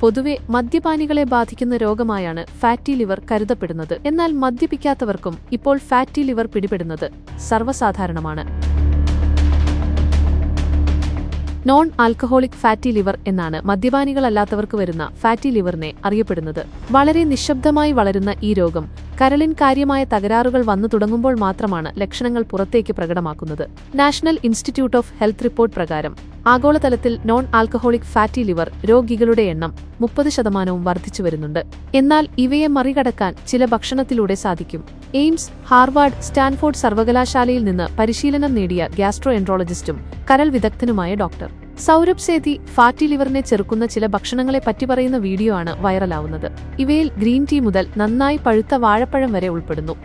പൊതുവെ മദ്യപാനികളെ ബാധിക്കുന്ന രോഗമായാണ് fatty liver കരുതപ്പെടുന്നത്. എന്നാൽ മദ്യപിക്കാത്തവർക്കും ഇപ്പോൾ ഫാറ്റി ലിവർ പിടിപെടുന്നത് സർവസാധാരണമാണ്. നോൺ ആൽക്കഹോളിക് ഫാറ്റി ലിവർ എന്നാണ് മദ്യപാനികളല്ലാത്തവർക്ക് വരുന്ന ഫാറ്റി ലിവറിനെ അറിയപ്പെടുന്നത്. വളരെ നിശബ്ദമായി വളരുന്ന ഈ രോഗം കരളിൻ കാര്യമായ തകരാറുകൾ വന്നു തുടങ്ങുമ്പോൾ മാത്രമാണ് ലക്ഷണങ്ങൾ പുറത്തേക്ക് പ്രകടമാക്കുന്നത്. National Institute of Health report പ്രകാരം ആഗോളതലത്തിൽ നോൺ ആൽക്കഹോളിക് ഫാറ്റി ലിവർ രോഗികളുടെ എണ്ണം മുപ്പത് ശതമാനവും വർദ്ധിച്ചു വരുന്നുണ്ട്. എന്നാൽ ഇവയെ മറികടക്കാൻ ചില ഭക്ഷണത്തിലൂടെ സാധിക്കും. എയിംസ് ഹാർവാർഡ് സ്റ്റാൻഫോർഡ് സർവകലാശാലയിൽ നിന്ന് പരിശീലനം നേടിയ ഗ്യാസ്ട്രോ എൻട്രോളജിസ്റ്റും കരൾ വിദഗ്ധനുമായ ഡോക്ടർ. സൗരഭ് സേതി ഫാറ്റി ലിവറിനെ ചെറുക്കുന്ന ചില ഭക്ഷണങ്ങളെ പറ്റി പറയുന്ന വീഡിയോ ആണ് വൈറലാവുന്നത്. ഇവയിൽ ഗ്രീൻ ടീ മുതൽ നന്നായി പഴുത്ത വാഴപ്പഴം വരെ ഉൾപ്പെടുന്നു.